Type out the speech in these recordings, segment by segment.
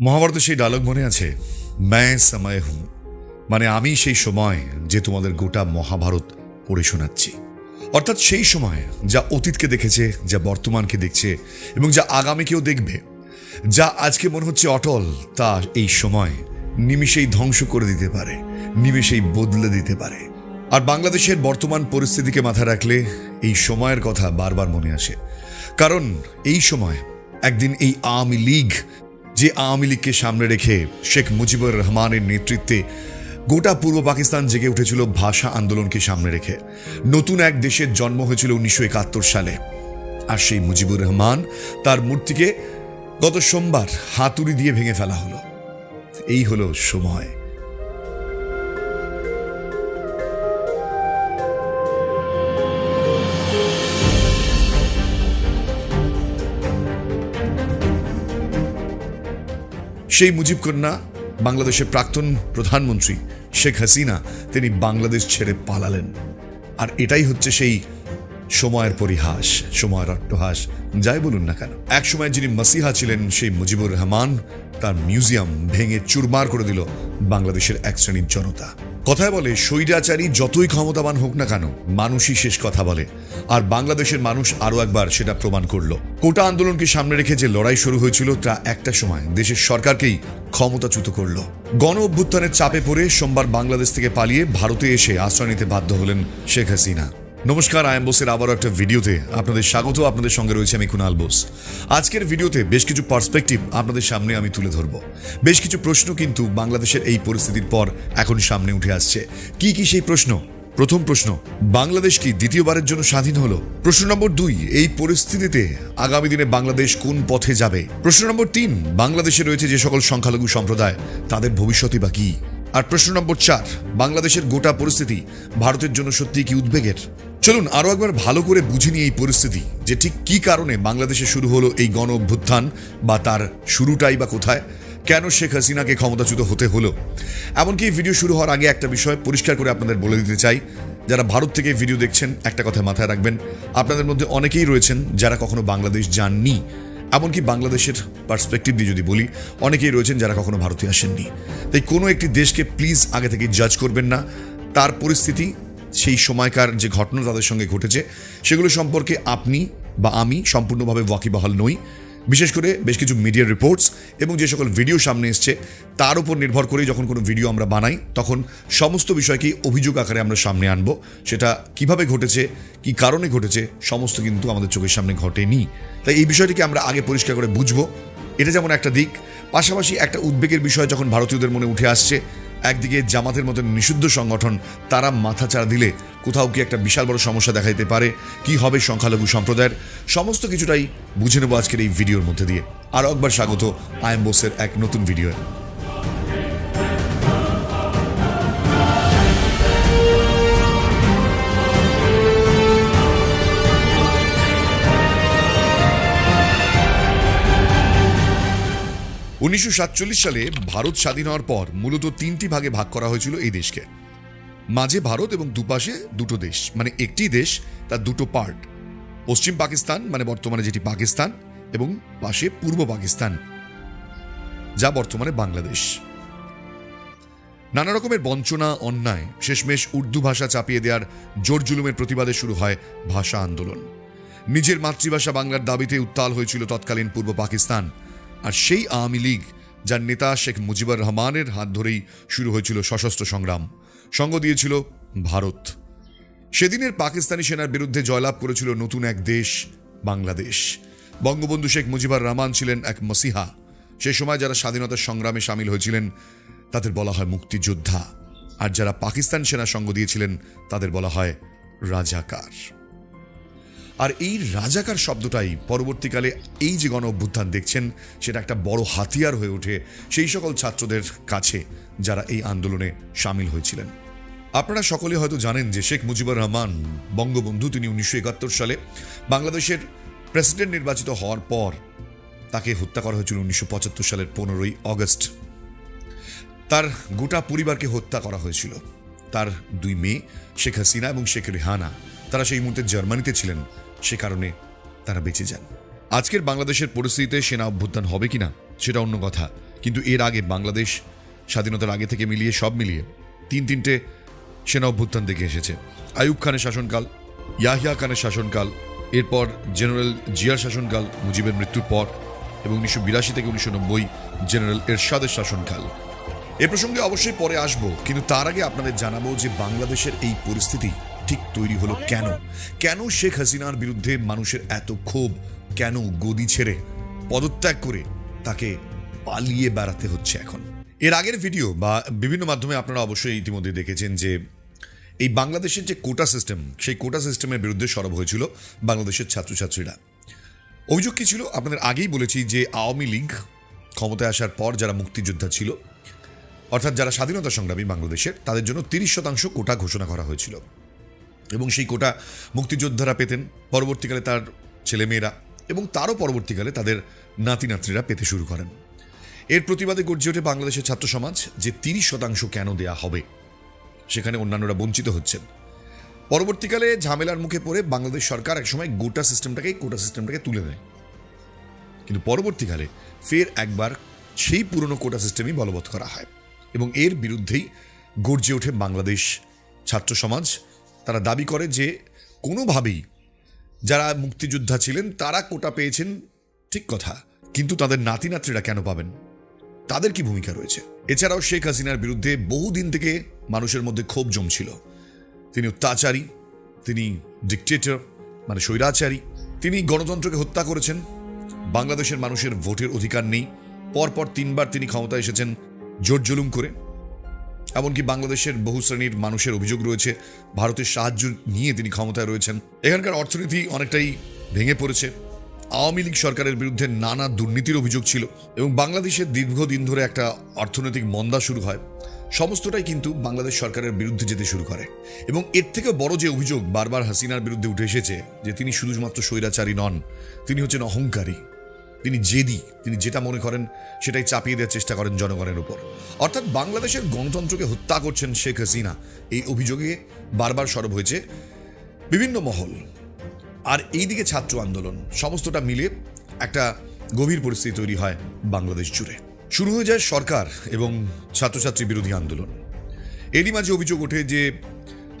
মহাভারতের সেই ডায়লগ মনে আছে? ম্যায় সময় হুঁ মানে আমি সেই সময় যে তোমাদের গোটা মহাভারত পড়ে শোনাচ্ছি। অর্থাৎ সেই সময় যা অতীতকে দেখেছে, যা বর্তমানকে দেখছে এবং যা আগামীকেও দেখবে, যা আজকে মনে হচ্ছে অটল, তা এই সময় নিমিষেই ধ্বংস করে দিতে পারে, নিমিষেই বদলে দিতে পারে। আর বাংলাদেশের বর্তমান পরিস্থিতিকে মাথায় রাখলে এই সময়ের কথা বারবার মনে আসে। কারণ এই সময় একদিন এই আওয়ামী লীগ যে আওয়ামী লীগকে সামনে রেখে শেখ মুজিবুর রহমানের নেতৃত্বে গোটা পূর্ব পাকিস্তান জেগে উঠেছিল ভাষা আন্দোলনকে সামনে রেখে। নতুন এক দেশের জন্ম হয়েছিল উনিশশো একাত্তর সালে। আর সেই মুজিবুর রহমান তার মূর্তিকে গত সোমবার হাতুড়ি দিয়ে ভেঙে ফেলা হলো। এই হলো সময়। সেই মুজিব কন্যা, বাংলাদেশের প্রাক্তন প্রধানমন্ত্রী শেখ হাসিনা, তিনি বাংলাদেশ ছেড়ে পালালেন। আর এটাই হচ্ছে সেই সময়ের পরিহাস, সময়ের অট্টহাস, যাই বলুন না কেন। এক সময় যিনি মাসিহা ছিলেন, সেই মুজিবুর রহমান তার মিউজিয়াম ভেঙে চুরমার করে দিল বাংলাদেশের এক শ্রেণির জনতা। কথায় বলে, স্বৈরাচারী যতই ক্ষমতাবান হোক না কেন, মানুষই শেষ কথা বলে। আর বাংলাদেশের মানুষ আরও একবার সেটা প্রমাণ করল। কোটা আন্দোলনকে সামনে রেখে যে লড়াই শুরু হয়েছিল তা একটা সময় দেশের সরকারকেই ক্ষমতাচ্যুত করল। গণ অভ্যুত্থানের চাপে পড়ে সোমবার বাংলাদেশ থেকে পালিয়ে ভারতে এসে আশ্রয় নিতে বাধ্য হলেন শেখ হাসিনা। নমস্কার আয়াম বোসের আবারও একটা ভিডিওতে আপনাদের স্বাগত। আপনাদের সঙ্গে রয়েছে আমি কুনাল বোস। আজকের ভিডিওতে বেশ কিছু পার্সপেক্টিভ আপনাদের সামনে আমি তুলে ধরব। বেশ কিছু প্রশ্ন কিন্তু বাংলাদেশের এই পরিস্থিতির পর এখন সামনে উঠে আসছে। কি কি সেই প্রশ্ন? প্রথম প্রশ্ন, বাংলাদেশ কি দ্বিতীয়বারের জন্য স্বাধীন হলো? প্রশ্ন নম্বর দুই, এই পরিস্থিতিতে আগামী দিনে বাংলাদেশ কোন পথে যাবে? প্রশ্ন নম্বর তিন, বাংলাদেশে রয়েছে যে সকল সংখ্যালঘু সম্প্রদায়, তাদের ভবিষ্যৎই বা কি? আর প্রশ্ন নম্বর চার, বাংলাদেশের গোটা পরিস্থিতি, ভারতের জন্য সত্যি কি উদ্বেগের? চলুন আরও একবার ভালো করে বুঝে নিই এই পরিস্থিতি, যে ঠিক কি কারণে বাংলাদেশে শুরু হলো এই গণ অভ্যুত্থান বা তার শুরুটাই বা কোথায়? কেন শেখ হাসিনাকে ক্ষমতাচ্যুত হতে হলো? এমনকি ভিডিও শুরু হওয়ার আগে একটা বিষয় পরিষ্কার করে আপনাদের বলে দিতে চাই। যারা ভারত থেকে ভিডিও দেখছেন, একটা কথা মাথায় রাখবেন। আপনাদের মধ্যে অনেকেই রয়েছেন যারা কখনো বাংলাদেশ যাননি। এমনকি বাংলাদেশের পার্সপেক্টিভ দিয়ে যদি বলি, অনেকেই রয়েছেন যারা কখনো ভারতে আসেননি। তাই কোনো একটি দেশকে প্লিজ আগে থেকে জাজ করবেন না। তার পরিস্থিতি, সেই সময়কার যে ঘটনা তাদের সঙ্গে ঘটেছে, সেগুলো সম্পর্কে আপনি বা আমি সম্পূর্ণভাবে ওয়াকিবহাল নই। বিশেষ করে বেশ কিছু মিডিয়ার রিপোর্টস এবং যে সকল ভিডিও সামনে এসছে, তার উপর নির্ভর করেই যখন কোনো ভিডিও আমরা বানাই, তখন সমস্ত বিষয়কেই অভিযোগ আকারে আমরা সামনে আনব। সেটা কীভাবে ঘটেছে, কি কারণে ঘটেছে, সমস্ত কিন্তু আমাদের চোখের সামনে ঘটেনি। তাই এই বিষয়টিকে আমরা আগে পরিষ্কার করে বুঝব। এটা যেমন একটা দিক, পাশাপাশি একটা উদ্বেগের বিষয় যখন ভারতীয়দের মনে উঠে আসছে, একদিকে জামাতের মতো নিষিদ্ধ সংগঠন, তারা মাথা চাড়া দিলে কোথাও কি একটা বিশাল বড় সমস্যা দেখা দিতে পারে? কি হবে সংখ্যালঘু সম্প্রদায়ের? সমস্ত কিছুটাই বুঝে নেব আজকের এই ভিডিওর মধ্যে দিয়ে। আরও একবার স্বাগত আইএম বোসের এক নতুন ভিডিও উনিশশো সাতচল্লিশ সালে ভারত স্বাধীন হওয়ার পর মূলত তিনটি ভাগে ভাগ করা হয়েছিল এই দেশকে। মাঝে ভারত এবং দুপাশে দুটো দেশ মানে একটি দেশ, তার দুটো পার্ট পশ্চিম পাকিস্তান মানে বর্তমানে যেটি পাকিস্তান, এবং পাশে পূর্ব পাকিস্তান, যা বর্তমানে বাংলাদেশ। নানা রকমের বঞ্চনা, অন্যায়, শেষমেশ উর্দু ভাষা চাপিয়ে দেওয়ার জোর জুলুমের প্রতিবাদে শুরু হয় ভাষা আন্দোলন। নিজের মাতৃভাষা বাংলার দাবিতে উত্তাল হয়েছিল তৎকালীন পূর্ব পাকিস্তান, আর সেই আওয়ামী লীগ, যার নেতা শেখ মুজিবুর রহমানের হাত ধরেই শুরু হয়েছিল সশস্ত্র সংগ্রাম। সঙ্গ দিয়েছিল ভারত। সেদিনের পাকিস্তানি সেনার বিরুদ্ধে জয়লাভ করেছিল নতুন এক দেশ, বাংলাদেশ। বঙ্গবন্ধু শেখ মুজিবুর রহমান ছিলেন এক মসিহা। সে সময় যারা স্বাধীনতার সংগ্রামে সামিল হয়েছিলেন, তাদের বলা হয় মুক্তিযোদ্ধা। আর যারা পাকিস্তান সেনা সঙ্গ দিয়েছিলেন, তাদের বলা হয় রাজাকার। আর এই রাজাকার শব্দটাই পরবর্তীকালে এই যে গণ অভ্যুত্থান দেখছেন, সেটা একটা বড় হাতিয়ার হয়ে ওঠে সেই সকল ছাত্রদের কাছে যারা এই আন্দোলনে সামিল হয়েছিলেন। আপনারা সকলে হয়তো জানেন যে শেখ মুজিবুর রহমান বঙ্গবন্ধু, তিনি উনিশশো একাত্তর সালে বাংলাদেশের প্রেসিডেন্ট নির্বাচিত হওয়ার পর তাকে হত্যা করা হয়েছিল উনিশশো পঁচাত্তর সালের পনেরোই অগস্ট তার গোটা পরিবারকে হত্যা করা হয়েছিল। তার দুই মেয়ে, শেখ হাসিনা এবং শেখ রেহানা, তারা সেই মুহূর্তে জার্মানিতে ছিলেন, সে কারণে তারা বেঁচে যান। আজকের বাংলাদেশের পরিস্থিতিতে সেনা অভ্যুত্থান হবে কিনা, সেটা অন্য কথা। কিন্তু এর আগে বাংলাদেশ স্বাধীনতার আগে থেকে মিলিয়ে সব মিলিয়ে তিন তিনটে সেনা অভ্যুত্থান দেখে এসেছে। আয়ুব খানের শাসনকাল, ইয়াহিয়া খানের শাসনকাল, এরপর জেনারেল জিয়ার শাসনকাল, মুজিবের মৃত্যুর পর, এবং উনিশশো বিরাশি থেকে উনিশশো নব্বই জেনারেল এরশাদের শাসনকাল। এ প্রসঙ্গে অবশ্যই পরে আসব, কিন্তু তার আগে আপনাদের জানাব যে বাংলাদেশের এই পরিস্থিতি ঠিক তৈরি হলো কেন? কেন শেখ হাসিনার বিরুদ্ধে মানুষের এত ক্ষোভ? কেন গদি ছেড়ে পদত্যাগ করে তাকে পালিয়ে বেড়াতে হচ্ছে এখন? এর আগের ভিডিও বা বিভিন্ন মাধ্যমে আপনারা অবশ্যই ইতিমধ্যে দেখেছেন যে এই বাংলাদেশের যে কোটা সিস্টেম সেই কোটা সিস্টেমের বিরুদ্ধে সরব হয়েছিল বাংলাদেশের ছাত্রছাত্রীরা। অভিযোগ কি ছিল? আপনাদের আগেই বলেছি যে আওয়ামী লীগ ক্ষমতায় আসার পর যারা মুক্তিযোদ্ধা ছিল, অর্থাৎ যারা স্বাধীনতা সংগ্রামী বাংলাদেশের, তাদের জন্য তিরিশ শতাংশ কোটা ঘোষণা করা হয়েছিল। এবং সেই কোটা মুক্তিযোদ্ধারা পেতেন, পরবর্তীকালে তার ছেলেমেয়েরা এবং তারও পরবর্তীকালে তাদের নাতি নাতনিরা পেতে শুরু করেন। এর প্রতিবাদে গর্জে ওঠে বাংলাদেশের ছাত্র সমাজ যে তিরিশ শতাংশ কেন দেয়া হবে? সেখানে অন্যান্যরা বঞ্চিত হচ্ছেন। পরবর্তীকালে ঝামেলার মুখে পড়ে বাংলাদেশ সরকার একসময় গোটা সিস্টেমটাকে কোটা সিস্টেমটাকে তুলে দেয় কিন্তু পরবর্তীকালে ফের একবার সেই পুরনো কোটা সিস্টেমই বলবৎ করা হয় এবং এর বিরুদ্ধেই গর্জে ওঠে বাংলাদেশ ছাত্র সমাজ। তারা দাবি করে যে কোনোভাবেই যারা মুক্তিযোদ্ধা ছিলেন, তারা কোটা পেয়েছেন, ঠিক কথা, কিন্তু তাদের নাতি নাতনিরা কেন পাবেন? তাদের কি ভূমিকা রয়েছে? এছাড়াও শেখ হাসিনার বিরুদ্ধে বহুদিন থেকে মানুষের মধ্যে ক্ষোভ জমছিল। তিনি অত্যাচারী, তিনি ডিকটেটর মানে স্বৈরাচারী। তিনি গণতন্ত্রকে হত্যা করেছেন। বাংলাদেশের মানুষের ভোটের অধিকার নেই। পরপর তিনবার তিনি ক্ষমতায় এসেছেন জোর জুলুম করে। এমনকি বাংলাদেশের বহু শ্রেণির মানুষের অভিযোগ রয়েছে, ভারতের সাহায্য নিয়ে তিনি ক্ষমতায় রয়েছেন। এখানকার অর্থনীতি অনেকটাই ভেঙে পড়েছে। আওয়ামী লীগ সরকারের বিরুদ্ধে নানা দুর্নীতির অভিযোগ ছিল এবং বাংলাদেশের দীর্ঘদিন ধরে একটা অর্থনৈতিক মন্দা শুরু হয়। সমস্তটাই কিন্তু বাংলাদেশ সরকারের বিরুদ্ধে যেতে শুরু করে। এবং এর থেকে বড় যে অভিযোগ বারবার হাসিনার বিরুদ্ধে উঠে এসেছে, যে তিনি শুধুমাত্র স্বৈরাচারী নন, তিনি হচ্ছেন অহংকারী, তিনি জেদি, তিনি যেটা মনে করেন সেটাই চাপিয়ে দেওয়ার চেষ্টা করেন জনগণের উপর। অর্থাৎ বাংলাদেশের গণতন্ত্রকে হত্যা করছেন শেখ হাসিনা। এই অভিযোগে বারবার সরব হয়েছে বিভিন্ন মহল। আর এইদিকে ছাত্র আন্দোলন, সমস্তটা মিলে একটা গভীর পরিস্থিতি তৈরি হয় বাংলাদেশ জুড়ে। শুরু হয়ে যায় সরকার এবং ছাত্রছাত্রী বিরোধী আন্দোলন। এরই মাঝে অভিযোগ ওঠে যে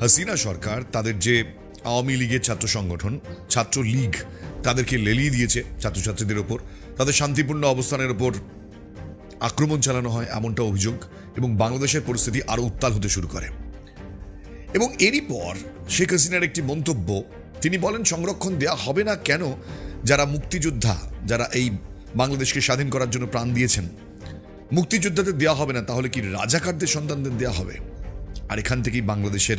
হাসিনা সরকার তাদের যে আওয়ামী লীগের ছাত্র সংগঠন ছাত্র লীগ তাদেরকে লেলিয়ে দিয়েছে ছাত্রছাত্রীদের ওপর। তাদের শান্তিপূর্ণ অবস্থানের ওপর আক্রমণ চালানো হয় এমনটা অভিযোগ এবং বাংলাদেশের পরিস্থিতি আরও উত্তাল হতে শুরু করে। এবং এরই পর শেখ হাসিনার একটি মন্তব্য, তিনি বলেন, সংরক্ষণ দেয়া হবে না কেন? যারা মুক্তিযোদ্ধা, যারা এই বাংলাদেশকে স্বাধীন করার জন্য প্রাণ দিয়েছেন মুক্তিযোদ্ধাদের দেওয়া হবে না, তাহলে কি রাজাকারদের সন্তানদের দেওয়া হবে? আর এখান থেকেই বাংলাদেশের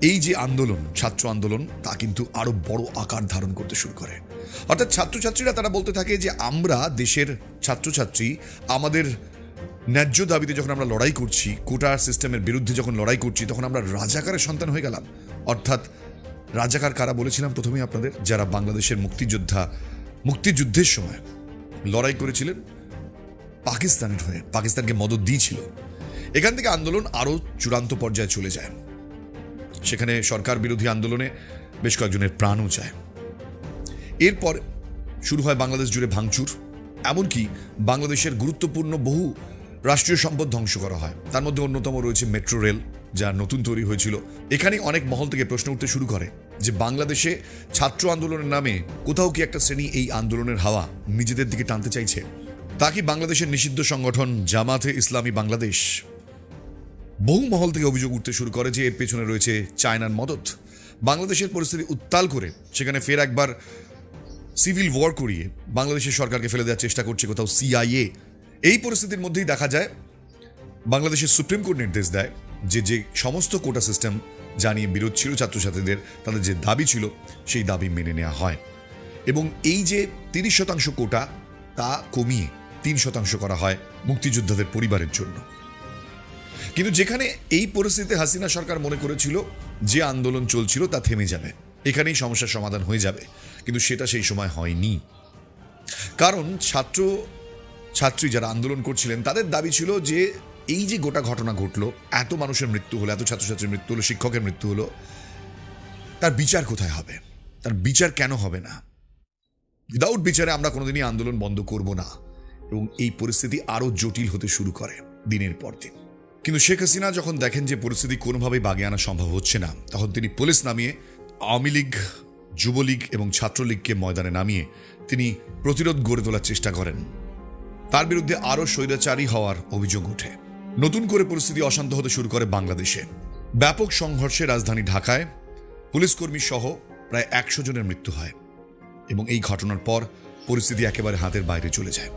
এই যে আন্দোলন, ছাত্র আন্দোলন, তা কিন্তু আরও বড় আকার ধারণ করতে শুরু করে। অর্থাৎ ছাত্রছাত্রীরা তারা বলতে থাকে যে, আমরা দেশের ছাত্রছাত্রী, আমাদের ন্যায্য দাবিতে যখন আমরা লড়াই করছি কোটার সিস্টেমের বিরুদ্ধে যখন লড়াই করছি, তখন আমরা রাজাকারের সন্তান হয়ে গেলাম। অর্থাৎ রাজাকার কারা বলেছিলাম প্রথমেই আপনাদের? যারা বাংলাদেশের মুক্তিযোদ্ধা, মুক্তিযুদ্ধের সময় লড়াই করেছিলেন পাকিস্তানের হয়ে পাকিস্তানকে মদত দিয়েছিল। এখান থেকে আন্দোলন আরও চূড়ান্ত পর্যায়ে চলে যায়। সেখানে সরকার বিরোধী আন্দোলনে বেশ কয়েকজনের প্রাণও যায় এরপর শুরু হয় বাংলাদেশ জুড়ে ভাঙচুর, এমনকি বাংলাদেশের গুরুত্বপূর্ণ বহু রাষ্ট্রীয় সম্পদ ধ্বংস করা হয়। তার মধ্যে অন্যতম রয়েছে মেট্রো রেল, যা নতুন তৈরি হয়েছিল। এখানে অনেক মহল থেকে প্রশ্ন উঠতে শুরু করে যে বাংলাদেশে ছাত্র আন্দোলনের নামে কোথাও কি একটা শ্রেণি এই আন্দোলনের হাওয়া নিজেদের দিকে টানতে চাইছে? তা কি বাংলাদেশের নিষিদ্ধ সংগঠন জামাতে ইসলামী বাংলাদেশ? বহু মহল থেকে অভিযোগ উঠতে শুরু করে যে এর পেছনে রয়েছে চায়নার মদত। বাংলাদেশের পরিস্থিতি উত্তাল করে সেখানে ফের একবার সিভিল ওয়ার করিয়ে বাংলাদেশের সরকারকে ফেলে দেওয়ার চেষ্টা করছে কোথাও সিআইএ। এই পরিস্থিতির মধ্যেই দেখা যায়, বাংলাদেশের সুপ্রিম কোর্ট নির্দেশ দেয় যে যে সমস্ত কোটা সিস্টেম জানিয়ে বিরোধ ছিল ছাত্রছাত্রীদের, তাদের যে দাবি ছিল সেই দাবি মেনে নেওয়া হয়। এবং এই যে তিরিশ শতাংশ কোটা, তা কমিয়ে তিন শতাংশ করা হয় মুক্তিযোদ্ধাদের পরিবারের জন্য। কিন্তু যেখানে এই পরিস্থিতিতে হাসিনা সরকার মনে করেছিল যে আন্দোলন চলছিল তা থেমে যাবে, এখানেই সমস্যার সমাধান হয়ে যাবে, কিন্তু সেটা সেই সময় হয়নি। কারণ ছাত্র, ছাত্রী যারা আন্দোলন করছিলেন, তাদের দাবি ছিল যে এই যে গোটা ঘটনা ঘটলো, এত মানুষের মৃত্যু হলো, এত ছাত্রছাত্রীর মৃত্যু হলো, শিক্ষকের মৃত্যু হলো, তার বিচার কোথায় হবে? তার বিচার কেন হবে না? উইদাউট বিচারে আমরা কোনোদিনই আন্দোলন বন্ধ করব না। এবং এই পরিস্থিতি আরও জটিল হতে শুরু করে দিনের পর দিন। কিন্তু শেখ হাসিনা যখন দেখেন যে পরিস্থিতি কোনোভাবেই বাগে আনা সম্ভব হচ্ছে না, তখন তিনি পুলিশ নামিয়ে আওয়ামী লীগ, যুবলীগ এবং ছাত্রলীগকে ময়দানে নামিয়ে তিনি প্রতিরোধ গড়ে তোলার চেষ্টা করেন। তার বিরুদ্ধে আরও স্বৈরাচারী হওয়ার অভিযোগ ওঠে। নতুন করে পরিস্থিতি অশান্ত হতে শুরু করে বাংলাদেশে। ব্যাপক সংঘর্ষে রাজধানী ঢাকায় পুলিশকর্মী সহ প্রায় একশো জনের মৃত্যু হয় এবং এই ঘটনার পর পরিস্থিতি একেবারে হাতের বাইরে চলে যায়।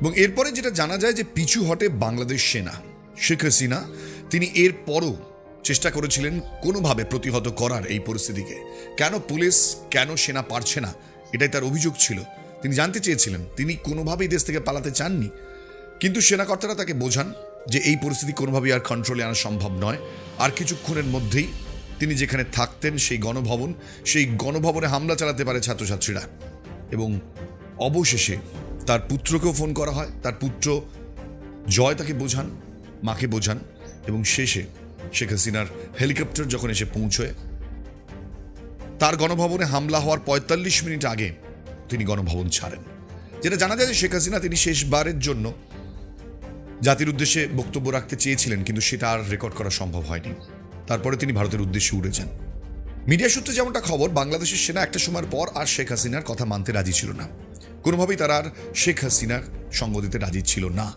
এবং এরপরে যেটা জানা যায় যে পিছু হটে বাংলাদেশ সেনা। শেখ হাসিনা তিনি এর পরও চেষ্টা করেছিলেন কোনোভাবে প্রতিহত করার এই পরিস্থিতিকে। কেন পুলিশ, কেন সেনা পারছে না, এটাই তার অভিযোগ ছিল। তিনি জানতে চেয়েছিলেন, তিনি কোনোভাবেই দেশ থেকে পালাতে চাননি। কিন্তু সেনাকর্তারা তাকে বোঝান যে এই পরিস্থিতি কোনোভাবেই আর কন্ট্রোলে আনা সম্ভব নয়। আর কিছুক্ষণের মধ্যেই তিনি যেখানে থাকতেন, সেই গণভবন, সেই গণভবনে হামলা চালাতে পারে ছাত্রছাত্রীরা। এবং অবশেষে তার পুত্রকেও ফোন করা হয়। তার পুত্র জয় তাকে বোঝান, মাকে বোঝান এবং শেষে শেখ হাসিনার হেলিকপ্টার যখন এসে পৌঁছয়, তার গণভবনে হামলা হওয়ার পঁয়তাল্লিশ মিনিট আগে তিনি গণভবন ছাড়েন। যেটা জানা যায় যে শেখ হাসিনা তিনি শেষবারের জন্য জাতির উদ্দেশ্যে বক্তব্য রাখতে চেয়েছিলেন, কিন্তু সেটা আর রেকর্ড করা সম্ভব হয়নি। তারপরে তিনি ভারতের উদ্দেশ্যে উড়ে যান। মিডিয়া সূত্রে যেমনটা খবর, বাংলাদেশের সেনা একটা সময়ের পর আর শেখ হাসিনার কথা মানতে রাজি ছিল না। কোনোভাবেই তারা আর শেখ হাসিনার সঙ্গ দিতে রাজি ছিল না।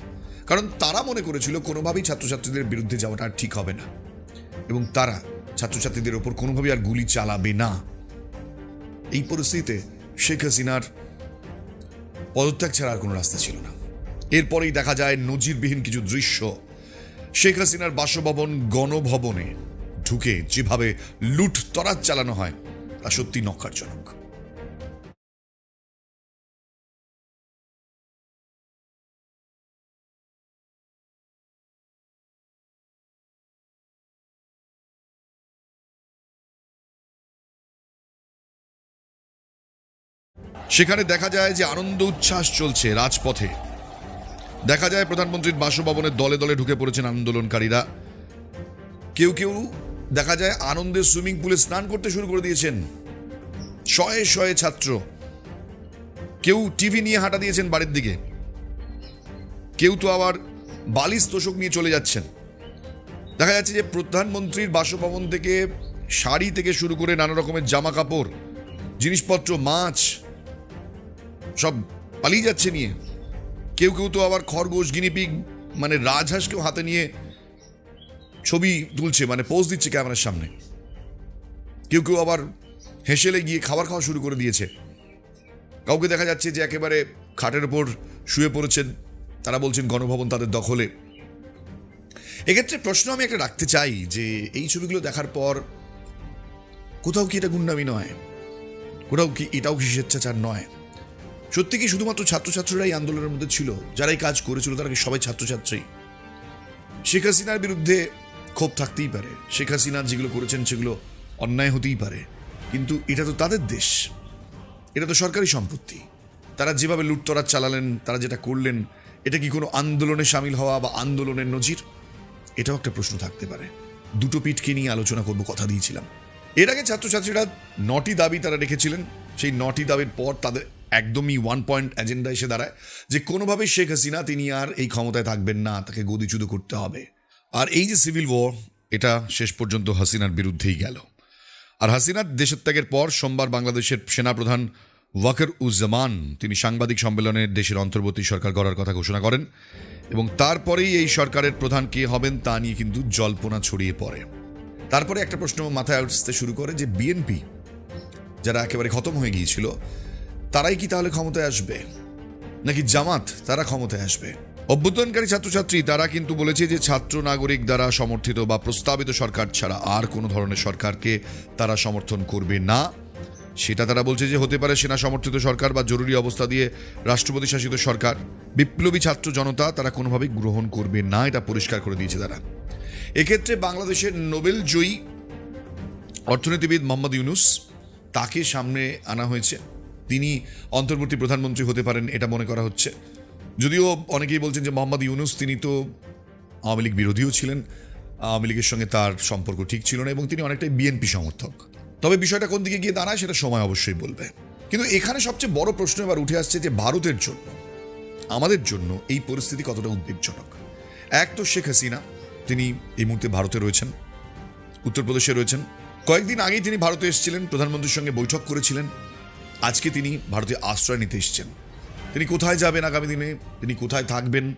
কারণ তারা মনে করেছিল কোনোভাবেই ছাত্রছাত্রীদের বিরুদ্ধে যাওয়াটা আর ঠিক হবে না। এবং তারা ছাত্রছাত্রীদের ওপর কোনোভাবেই আর গুলি চালাবে না। এই পরিস্থিতিতে শেখ হাসিনার পদত্যাগ ছাড়া আর কোনো রাস্তা ছিল না। এরপরেই দেখা যায় নজিরবিহীন কিছু দৃশ্য। শেখ হাসিনার বাসভবন গণভবনে ঢুকে যেভাবে লুট তরাজ চালানো হয়, তা সত্যি নক্কারজনক সেখানে দেখা যায় যে আনন্দ উচ্ছ্বাস চলছে রাজপথে। দেখা যায় প্রধানমন্ত্রীর বাসভবনের দলে দলে ঢুকে পড়েছেন আন্দোলনকারীরা। কেউ কেউ দেখা যায় আনন্দের সুইমিং পুলে স্নান করতে শুরু করে দিয়েছেন। শয়ে শয়ে ছাত্র। কেউ টিভি নিয়ে হাঁটা দিয়েছেন বাড়ির দিকে। কেউ তো আবার বালিশ তোষক নিয়ে চলে যাচ্ছেন। দেখা যাচ্ছে যে প্রধানমন্ত্রীর বাসভবন থেকে শাড়ি থেকে শুরু করে নানা রকমের জামা কাপড় জিনিসপত্র, মাছ সব পালিয়ে যাচ্ছে নিয়ে। কেউ কেউ তো আবার খরগোশ গিনিপিগ মানে রাজহাঁসকেও হাতে নিয়ে ছবি তুলছে মানে পোজ দিচ্ছে ক্যামেরার সামনে। কেউ কেউ আবার হেসেলে গিয়ে খাবার খাওয়া শুরু করে দিয়েছে। কাউকে দেখা যাচ্ছে যে একেবারে খাটের ওপর শুয়ে পড়েছেন, তারা বলছেন গণভবন তাদের দখলে। এক্ষেত্রে প্রশ্ন আমি একটা রাখতে চাই যে, এই ছবিগুলো দেখার পর কোথাও কি এটা গুন্ডামি নয়? কোথাও কি এটাও কি স্বেচ্ছাচার নয়? সত্যি কি শুধুমাত্র ছাত্রছাত্রীরাই আন্দোলনের মধ্যে ছিল? যারাই কাজ করেছিল তারা কি সবাই ছাত্রছাত্রী? শেখ হাসিনার বিরুদ্ধে ক্ষোভ থাকতেই পারে। শেখ হাসিনা যেগুলো করেছেন সেগুলো অন্যায় হতেই পারে। কিন্তু এটা তো তাদের দেশ। এটা তো সরকারি সম্পত্তি। তারা যেভাবে লুটতরাজ চালালেন, তারা যেটা করলেন, এটা কি কোনো আন্দোলনে সামিল হওয়া বা আন্দোলনের নজির? এটাও একটা প্রশ্ন থাকতে পারে। দুটো পিঠকে নিয়ে আলোচনা করব, কথা দিয়েছিলাম। এর আগে ছাত্রছাত্রীরা নটি দাবি তারা রেখেছিলেন। সেই নটি দাবির পর তাদের একদমই ওয়ান পয়েন্ট এজেন্ডা এসে দাঁড়ায় যে কোনোভাবেই শেখ হাসিনা তিনি আর এই ক্ষমতায় থাকবেন না, তাকে গদিচ্যুত করতে হবে। আর এই যে সিভিল ওয়ার এটা শেষ পর্যন্ত হাসিনার বিরুদ্ধেই গেল। আর হাসিনার দেশের ত্যাগের পর সোমবার বাংলাদেশের সেনাপ্রধান ওয়াকার উজ্জামান তিনি সাংবাদিক সম্মেলনে দেশের অন্তর্বর্তী সরকার গড়ার কথা ঘোষণা করেন এবং তারপরেই এই সরকারের প্রধান কে হবেন তা নিয়ে কিন্তু জল্পনা ছড়িয়ে পড়ে। তারপরে একটা প্রশ্ন মাথায় আসতে শুরু করে যে বিএনপি, যারা একেবারে খতম হয়ে গিয়েছিল তারাই কি তাহলে ক্ষমতায় আসবে? নাকি জামাত তারা ক্ষমতায় আসবে? অভ্যুত্থানকারী ছাত্রছাত্রী, তারা কিন্তু বলেছে যে ছাত্র নাগরিক দ্বারা সমর্থিত বা প্রস্তাবিত সরকার ছাড়া আর কোনো ধরনের সরকারকে তারা সমর্থন করবে না। সেটা তারা বলছে যে হতে পারে সেনা সমর্থিত সরকার বা জরুরি অবস্থা দিয়ে রাষ্ট্রপতি শাসিত সরকার। বিপ্লবী ছাত্র জনতা তারা কোনোভাবেই গ্রহণ করবে না, এটা পরিষ্কার করে দিয়েছে তারা। এক্ষেত্রে বাংলাদেশের নোবেল জয়ী অর্থনীতিবিদ মোহাম্মদ ইউনুস তাকে সামনে আনা হয়েছে। তিনি অন্তর্বর্তী প্রধানমন্ত্রী হতে পারেন, এটা মনে করা হচ্ছে। যদিও অনেকেই বলছেন যে মোহাম্মদ ইউনুস, তিনি তো আওয়ামী লীগ বিরোধীও ছিলেন, আওয়ামী লীগের সঙ্গে তার সম্পর্ক ঠিক ছিল না এবং তিনি অনেকটাই বিএনপি সমর্থক। তবে বিষয়টা কোন দিকে গিয়ে দাঁড়ায় সেটা সময় অবশ্যই বলবে। কিন্তু এখানে সবচেয়ে বড় প্রশ্ন এবার উঠে আসছে যে ভারতের জন্য, আমাদের জন্য এই পরিস্থিতি কতটা উদ্বেগজনক? এক তো শেখ হাসিনা, তিনি এই মুহূর্তে ভারতে রয়েছেন, উত্তরপ্রদেশে রয়েছেন। কয়েকদিন আগেই তিনি ভারতে এসেছিলেন, প্রধানমন্ত্রীর সঙ্গে বৈঠক করেছিলেন। আজকে তিনি ভারতে আশ্রয় নিতে এসেছেন। তিনি কোথায় যাবেন আগামী দিনে? তিনি কোথায় থাকবেন?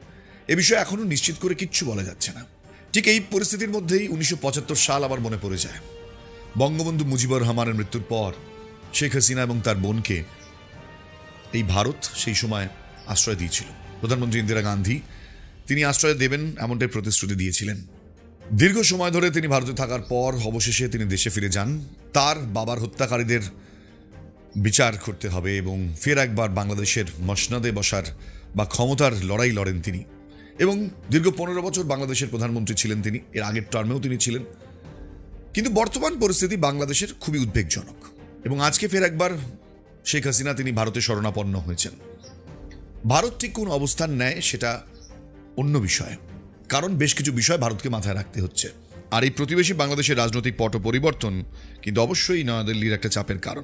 এ বিষয়ে এখনও নিশ্চিত করে কিচ্ছু বলা যাচ্ছে না। ঠিক এই পরিস্থিতির মধ্যেই উনিশশো পঁচাত্তর সাল আমার মনে পড়ে যায়। বঙ্গবন্ধু মুজিবুর রহমানের মৃত্যুর পর শেখ হাসিনা এবং তার বোনকে এই ভারত সেই সময় আশ্রয় দিয়েছিল। প্রধানমন্ত্রী ইন্দিরা গান্ধী তিনি আশ্রয় দেবেন এমনটাই প্রতিশ্রুতি দিয়েছিলেন। দীর্ঘ সময় ধরে তিনি ভারতে থাকার পর অবশেষে তিনি দেশে ফিরে যান। তার বাবার হত্যাকারীদের বিচার করতে হবে এবং ফের একবার বাংলাদেশের মসনদে বসার বা ক্ষমতার লড়াই লড়েন তিনি। এবং দীর্ঘ পনেরো বছর বাংলাদেশের প্রধানমন্ত্রী ছিলেন তিনি, এর আগের টার্মেও তিনি ছিলেন। কিন্তু বর্তমান পরিস্থিতি বাংলাদেশের খুবই উদ্বেগজনক এবং আজকে ফের একবার শেখ হাসিনা তিনি ভারতে শরণাপন্ন হয়েছেন। ভারত ঠিক কোন অবস্থান নেয় সেটা অন্য বিষয়, কারণ বেশ কিছু বিষয় ভারতকে মাথায় রাখতে হচ্ছে। আর এই প্রতিবেশী বাংলাদেশের রাজনৈতিক পট পরিবর্তন কিন্তু অবশ্যই নয়াদিল্লির একটা চাপের কারণ।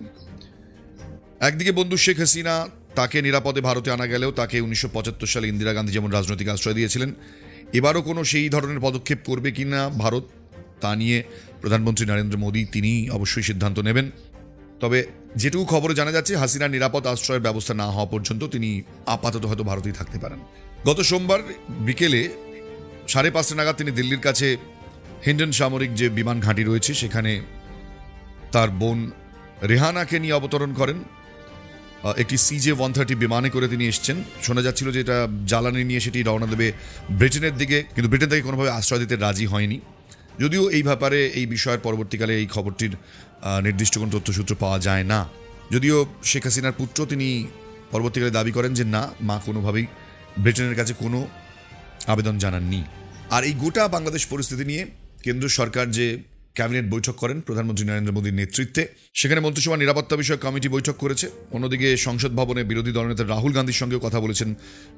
একদিকে বন্ধু শেখ হাসিনা, তাকে নিরাপদে ভারতে আনা গেলেও তাকে উনিশশো পঁচাত্তর সালে ইন্দিরা গান্ধী যেমন রাজনৈতিক আশ্রয় দিয়েছিলেন, এবারও কোনো সেই ধরনের পদক্ষেপ করবে কিনা ভারত, তা নিয়ে প্রধানমন্ত্রী নরেন্দ্র মোদী তিনি অবশ্যই সিদ্ধান্ত নেবেন। তবে যেটুকু খবরে জানা যাচ্ছে হাসিনা নিরাপদ আশ্রয়ের ব্যবস্থা না হওয়া পর্যন্ত তিনি আপাতত হয়তো ভারতেই থাকতে পারেন। গত সোমবার বিকেলে সাড়ে পাঁচটা নাগাদ তিনি দিল্লির কাছে হিন্ডন সামরিক যে বিমান ঘাঁটি রয়েছে, সেখানে তার বোন রেহানাকে নিয়ে অবতরণ করেন। একটি সিজে ওয়ান থার্টি বিমানে করে তিনি এসছেন। শোনা যাচ্ছিল যে এটা জ্বালানি নিয়ে সেটি রওনা দেবে ব্রিটেনের দিকে, কিন্তু ব্রিটেন থেকে কোনোভাবে আশ্রয় দিতে রাজি হয়নি। যদিও এই ব্যাপারে এই বিষয়ের পরবর্তীকালে এই খবরটির নির্দিষ্ট কোনো তথ্যসূত্র পাওয়া যায় না। যদিও শেখ হাসিনার পুত্র তিনি পরবর্তীকালে দাবি করেন যে না, মা কোনোভাবেই ব্রিটেনের কাছে কোনো আবেদন জানাননি। আর এই গোটা বাংলাদেশ পরিস্থিতি নিয়ে কেন্দ্র সরকার যে ক্যাবিনেট বৈঠক করেন প্রধানমন্ত্রী নরেন্দ্র মোদীর নেতৃত্বে। সেখানে মন্ত্রিসভা নিরাপত্তা বিষয়ক কমিটি বৈঠক করেছে। অন্যদিকে সংসদ ভবনে বিরোধী দলনেতা রাহুল গান্ধীর সঙ্গেও কথা বলেছেন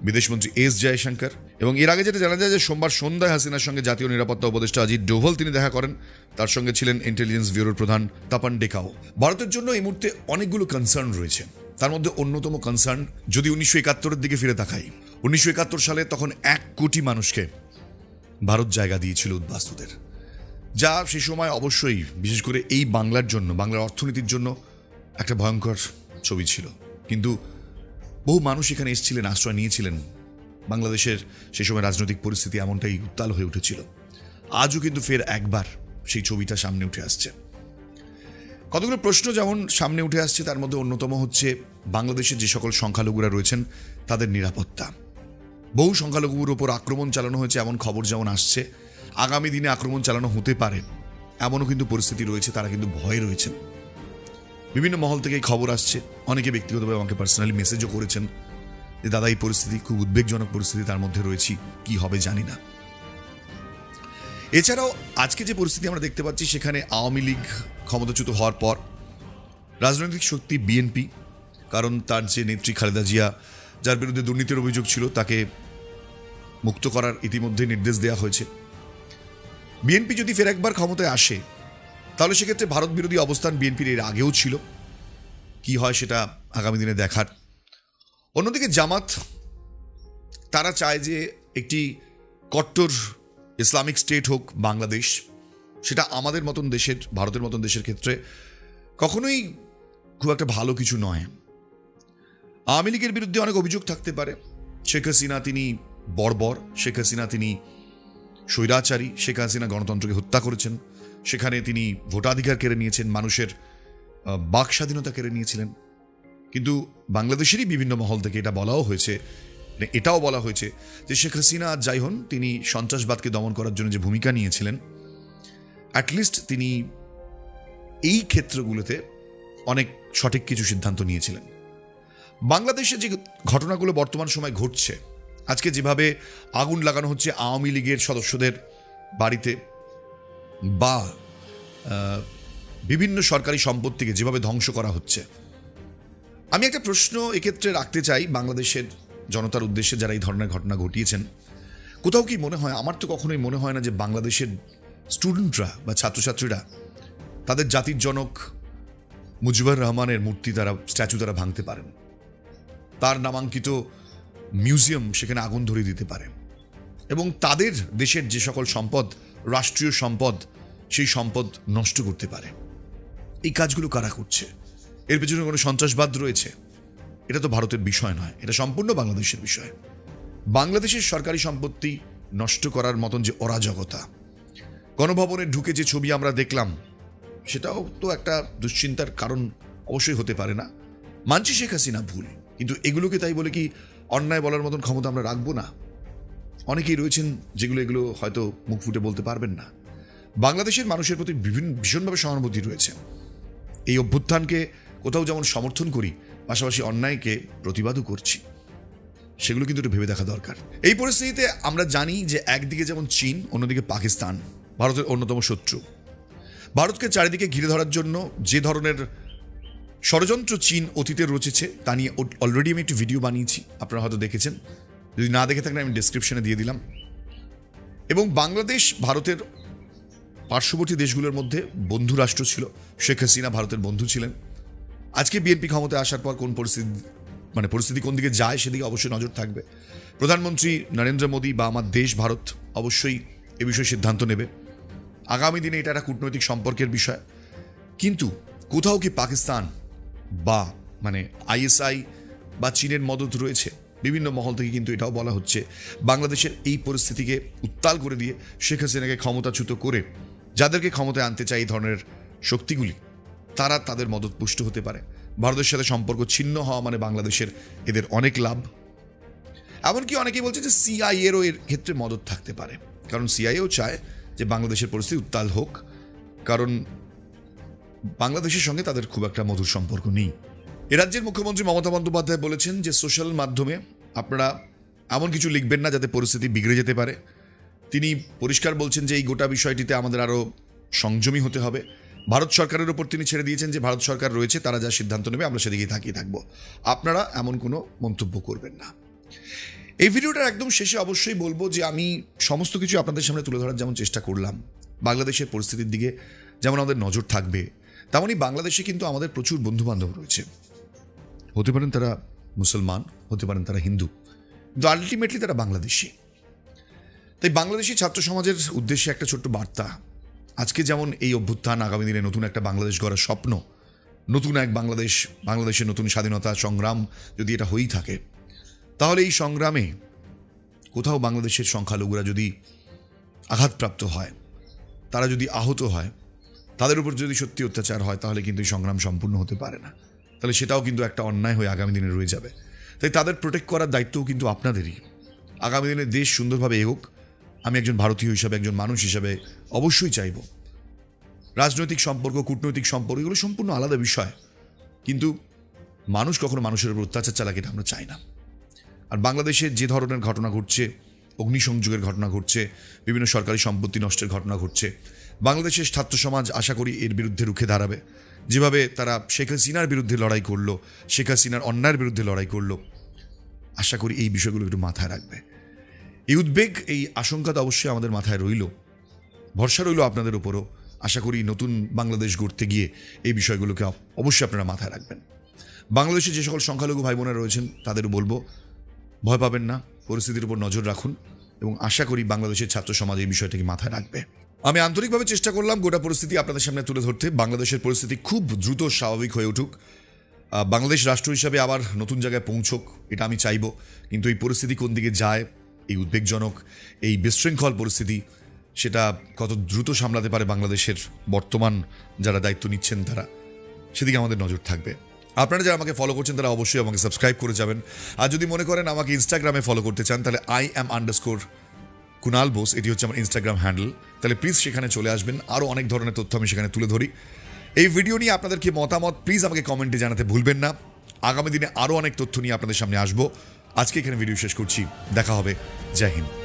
বিদেশমন্ত্রী এস জয়শঙ্কর। এবং এর আগে যেটা জানা যায় যে সোমবার সন্ধ্যায় হাসিনার সঙ্গে জাতীয় নিরাপত্তা উপদেষ্টা অজিত ডোভল তিনি দেখা করেন। তার সঙ্গে ছিলেন ইন্টেলিজেন্স ব্যুরোর প্রধান তাপান ডেকাও। ভারতের জন্য এই মুহূর্তে অনেকগুলো কনসার্ন রয়েছে। তার মধ্যে অন্যতম কনসার্ন যদি উনিশশো একাত্তরের দিকে ফিরে তাকাই। উনিশশো একাত্তর সালে তখন এক কোটি মানুষকে ভারত জায়গা দিয়েছিল উদ্বাস্তুদের। যা সে সময় অবশ্যই, বিশেষ করে এই বাংলার জন্য, বাংলার অর্থনীতির জন্য একটা ভয়ঙ্কর ছবি ছিল। কিন্তু বহু মানুষ এখানে এসেছিলেন, আশ্রয় নিয়েছিলেন। বাংলাদেশের সেই সময় রাজনৈতিক পরিস্থিতি এমনটাই উত্তাল হয়ে উঠেছিল। আজও কিন্তু ফের একবার সেই ছবিটা সামনে উঠে আসছে। কতগুলো প্রশ্ন যেমন সামনে উঠে আসছে, তার মধ্যে অন্যতম হচ্ছে বাংলাদেশের যে সকল সংখ্যালঘুরা রয়েছেন, তাদের নিরাপত্তা। বহু সংখ্যালঘুর ওপর আক্রমণ চালানো হয়েছে, এমন খবর যেমন আসছে। আগামী দিনে আক্রমণ চালানো হতে পারে। এমনও কিন্তু পরিস্থিতি রয়েছে, তারা কিন্তু ভয়ে রয়েছেন। বিভিন্ন মহল থেকে খবর আসছে। অনেকে ব্যক্তিগতভাবে আমাকে পার্সোনালি মেসেজও করেছেন যে, দাদা, এই পরিস্থিতি খুব উদ্বেগজনক পরিস্থিতি, তার মধ্যে রয়েছি, কি হবে জানি না। এছাড়াও আজকে যে পরিস্থিতি আমরা দেখতে পাচ্ছি, সেখানে আওয়ামী লীগ ক্ষমতাচ্যুত হওয়ার পর রাজনৈতিক শক্তি বিএনপি কারণ তার যে নেত্রী খালেদা জিয়া, যার বিরুদ্ধে দুর্নীতির অভিযোগ ছিল, তাকে মুক্ত করার ইতিমধ্যে নির্দেশ দেওয়া হয়েছে। বিএনপি যদি ফের একবার ক্ষমতায় আসে, তাহলে সেক্ষেত্রে ভারত বিরোধী অবস্থান বিএনপির এর আগেও ছিল। কি হয় সেটা আগামী দিনে দেখার। অন্যদিকে জামাত, তারা চায় যে একটি কট্টর ইসলামিক স্টেট হোক বাংলাদেশ, সেটা আমাদের মতন দেশের, ভারতের মতন দেশের ক্ষেত্রে কখনোই খুব একটা ভালো কিছু নয়। আওয়ামী লীগের বিরুদ্ধে অনেক অভিযোগ থাকতে পারে। শেখ হাসিনা তিনি বর্বর, শেখ হাসিনা তিনি স্বৈরাচারী শেখ হাসিনা গণতন্ত্রকে হত্যা করেছেন। সেখানে তিনি ভোটাধিকার কেড়ে নিয়েছেন, মানুষের বাক স্বাধীনতা কেড়ে নিয়েছিলেন। কিন্তু বাংলাদেশেরই বিভিন্ন মহল থেকে এটা বলাও হয়েছে মানে এটাও বলা হয়েছে যে শেখ হাসিনা যাই হন, তিনি সন্ত্রাসবাদকে দমন করার জন্য যে ভূমিকা নিয়েছিলেন অ্যাটলিস্ট তিনি এই ক্ষেত্রগুলোতে অনেক সঠিক কিছু সিদ্ধান্ত নিয়েছিলেন। বাংলাদেশে যে ঘটনাগুলো বর্তমান সময় ঘটছে আজকে যেভাবে আগুন লাগানো হচ্ছে আওয়ামী লীগের সদস্যদের বাড়িতে বা বিভিন্ন সরকারি সম্পত্তিকে যেভাবে ধ্বংস করা হচ্ছে। আমি একটা প্রশ্ন এক্ষেত্রে রাখতে চাই বাংলাদেশের জনতার উদ্দেশ্যে যারা এই ধরনের ঘটনা ঘটিয়েছেন। কোথাও কি মনে হয়, আমার তো কখনোই মনে হয় না যে বাংলাদেশের স্টুডেন্টরা বা ছাত্রছাত্রীরা তাদের জাতির জনক মুজিবুর রহমানের মূর্তি তারা স্ট্যাচু তারা ভাঙতে পারেন। তার নামাঙ্কিত মিউজিয়াম সেখানে আগুন ধরিয়ে দিতে পারে। এবং তাদের দেশের যে সকল সম্পদ, রাষ্ট্রীয় সম্পদ, সেই সম্পদ নষ্ট করতে পারে। এই কাজগুলো কারা করছে? এর পেছনে কোনো সন্ত্রাসবাদ রয়েছে? এটা তো ভারতের বিষয় নয়, এটা সম্পূর্ণ বাংলাদেশের বিষয়। বাংলাদেশের সরকারি সম্পত্তি নষ্ট করার মতন যে অরাজকতা, গণভবনে ঢুকে যে ছবি আমরা দেখলাম, সেটাও তো একটা দুশ্চিন্তার কারণ অবশ্যই হতে পারে না। মানছি শেখ হাসিনা ভুল, কিন্তু এগুলোকে তাই বলে কি অন্যায় বলার মতন ক্ষমতা আমরা রাখব না। অনেকেই রয়েছেন যেগুলো এগুলো হয়তো মুখ ফুটে বলতে পারবেন না। বাংলাদেশের মানুষের প্রতি বিভিন্ন ভীষণভাবে সহানুভূতি রয়েছে। এই অভ্যুত্থানকে কোথাও যেমন সমর্থন করি, পাশাপাশি অন্যায়কে প্রতিবাদও করছি। সেগুলো কিন্তু একটু ভেবে দেখা দরকার। এই পরিস্থিতিতে আমরা জানি যে একদিকে যেমন চীন, অন্যদিকে পাকিস্তান, ভারতের অন্যতম শত্রু। ভারতকে চারিদিকে ঘিরে ধরার জন্য যে ধরনের ষড়যন্ত্র চীন অতীতে রচেছে, তা নিয়ে অলরেডি আমি একটি ভিডিও বানিয়েছি, আপনারা হয়তো দেখেছেন। যদি না দেখে থাকেন, আমি ডিসক্রিপশনে দিয়ে দিলাম। এবং বাংলাদেশ ভারতের পার্শ্ববর্তী দেশগুলোর মধ্যে বন্ধু রাষ্ট্র ছিল, শেখ হাসিনা ভারতের বন্ধু ছিলেন। আজকে বিএনপি ক্ষমতায় আসার পর কোন পরিস্থিতি মানে পরিস্থিতি কোন দিকে যায় সেদিকে অবশ্যই নজর থাকবে। প্রধানমন্ত্রী নরেন্দ্র মোদী বা আমার দেশ ভারত অবশ্যই এ বিষয়ে সিদ্ধান্ত নেবে। আগামী দিনে এটা একটা কূটনৈতিক সম্পর্কের বিষয়। কিন্তু কোথাও কি পাকিস্তান বা মানে আইএসআই বা চীনের মদত রয়েছে, বিভিন্ন মহল থেকে কিন্তু এটাও বলা হচ্ছে। বাংলাদেশের এই পরিস্থিতিকে উত্তাল করে দিয়ে শেখ হাসিনাকে ক্ষমতাচ্যুত করে যাদেরকে ক্ষমতায় আনতে চাই এই ধরনের শক্তিগুলি, তারা তাদের মদত পুষ্ট হতে পারে। ভারতের সাথে সম্পর্ক ছিন্ন হওয়া মানে বাংলাদেশের এদের অনেক লাভ। এমনকি অনেকেই বলছে যে সিআইএরও এর ক্ষেত্রে মদত থাকতে পারে। কারণ সিআইএও চায় যে বাংলাদেশের পরিস্থিতি উত্তাল হোক। কারণ বাংলাদেশের সঙ্গে তাদের খুব একটা মধুর সম্পর্ক নেই। এ রাজ্যের মুখ্যমন্ত্রী মমতা বন্দ্যোপাধ্যায় বলেছেন যে সোশ্যাল মাধ্যমে আপনারা এমন কিছু লিখবেন না যাতে পরিস্থিতি বিগড়ে যেতে পারে। তিনি পরিষ্কার বলছেন যে এই গোটা বিষয়টিতে আমাদের আরও সংযমী হতে হবে। ভারত সরকারের ওপর তিনি ছেড়ে দিয়েছেন যে ভারত সরকার রয়েছে, তারা যা সিদ্ধান্ত নেবে, আমরা সেদিকেই তাকিয়ে থাকব। আপনারা এমন কোনো মন্তব্য করবেন না। এই ভিডিওটার একদম শেষে অবশ্যই বলব যে আমি সমস্ত কিছু আপনাদের সামনে তুলে ধরার যেমন চেষ্টা করলাম, বাংলাদেশের পরিস্থিতির দিকে যেমন আমাদের নজর থাকবে তেমনই বাংলাদেশে কিন্তু আমাদের প্রচুর বন্ধু বান্ধব রয়েছে। হতে পারেন তারা মুসলমান, হতে পারেন তারা হিন্দু, কিন্তু আলটিমেটলি তারা বাংলাদেশি। তাই বাংলাদেশি ছাত্র সমাজের উদ্দেশ্যে একটা ছোট্ট বার্তা। আজকে যেমন এই অভ্যুত্থান আগামী দিনে নতুন একটা বাংলাদেশ গড়ার স্বপ্ন, নতুন এক বাংলাদেশ, বাংলাদেশের নতুন স্বাধীনতা সংগ্রাম যদি এটা হয়েই থাকে, তাহলে এই সংগ্রামে কোথাও বাংলাদেশের সংখ্যালঘুরা যদি আঘাতপ্রাপ্ত হয়, তারা যদি আহত হয় তাদের উপর যদি সত্যি অত্যাচার হয়, তাহলে কিন্তু এই সংগ্রাম সম্পূর্ণ হতে পারে না। তাহলে সেটাও কিন্তু একটা অন্যায় হয়ে আগামী দিনে রয়ে যাবে। তাই তাদের প্রোটেক্ট করার দায়িত্বও কিন্তু আপনাদেরই। আগামী দিনে দেশ সুন্দরভাবে এগোক। আমি একজন ভারতীয় হিসাবে, একজন মানুষ হিসাবে অবশ্যই চাইব। রাজনৈতিক সম্পর্ক, কূটনৈতিক সম্পর্ক, এগুলো সম্পূর্ণ আলাদা বিষয়। কিন্তু মানুষ কখনো মানুষের উপর অত্যাচার চালাক এটা আমরা চাই না। আর বাংলাদেশে যে ধরনের ঘটনা ঘটছে, অগ্নিসংযোগের ঘটনা ঘটছে, বিভিন্ন সরকারি সম্পত্তি নষ্টের ঘটনা ঘটছে বাংলাদেশের ছাত্র সমাজ আশা করি এর বিরুদ্ধে রুখে দাঁড়াবে। যেভাবে তারা শেখ হাসিনার বিরুদ্ধে লড়াই করল, শেখ হাসিনার অন্যায়ের বিরুদ্ধে লড়াই করল, আশা করি এই বিষয়গুলো একটু মাথায় রাখবে। এই উদ্বেগ, এই আশঙ্কা তো অবশ্যই আমাদের মাথায় রইল। ভরসা রইল আপনাদের উপরও। আশা করি নতুন বাংলাদেশ গড়তে গিয়ে এই বিষয়গুলোকে অবশ্যই আপনারা মাথায় রাখবেন। বাংলাদেশে যে সকল সংখ্যালঘু ভাই বোনেরা রয়েছেন তাদেরও বলব, ভয় পাবেন না, পরিস্থিতির উপর নজর রাখুন এবং আশা করি বাংলাদেশের ছাত্র সমাজ এই বিষয়টাকে মাথায় রাখবে। আমি আন্তরিকভাবে চেষ্টা করলাম গোটা পরিস্থিতি আপনাদের সামনে তুলে ধরতে। বাংলাদেশের পরিস্থিতি খুব দ্রুত স্বাভাবিক হয়ে উঠুক। বাংলাদেশ রাষ্ট্র হিসাবে আবার নতুন জায়গায় পৌঁছক, এটা আমি চাইব। কিন্তু এই পরিস্থিতি কোন দিকে যায়, এই উদ্বেগজনক, এই বিশৃঙ্খল পরিস্থিতি, সেটা কত দ্রুত সামলাতে পারে বাংলাদেশের বর্তমান যারা দায়িত্ব নিচ্ছেন তারা, সেদিকে আমাদের নজর থাকবে। আপনারা যারা আমাকে ফলো করছেন তারা অবশ্যই আমাকে সাবস্ক্রাইব করে যাবেন। আর যদি মনে করেন আমাকে ইনস্টাগ্রামে ফলো করতে চান, তাহলে I am underscore Kunal Bose, এটি হচ্ছে আমার ইনস্টাগ্রাম হ্যান্ডেল তাহলে প্লিজ সেখানে চলে আসবেন। আরও অনেক ধরনের তথ্য আমি সেখানে তুলে ধরি। এই ভিডিও নিয়ে আপনাদের কি মতামত? প্লিজ আমাকে কমেন্টে জানাতে ভুলবেন না। আগামী দিনে আরও অনেক তথ্য নিয়ে আপনাদের সামনে আসব। আজকে এখানে ভিডিও শেষ করছি। দেখা হবে। জয় হিন্দ।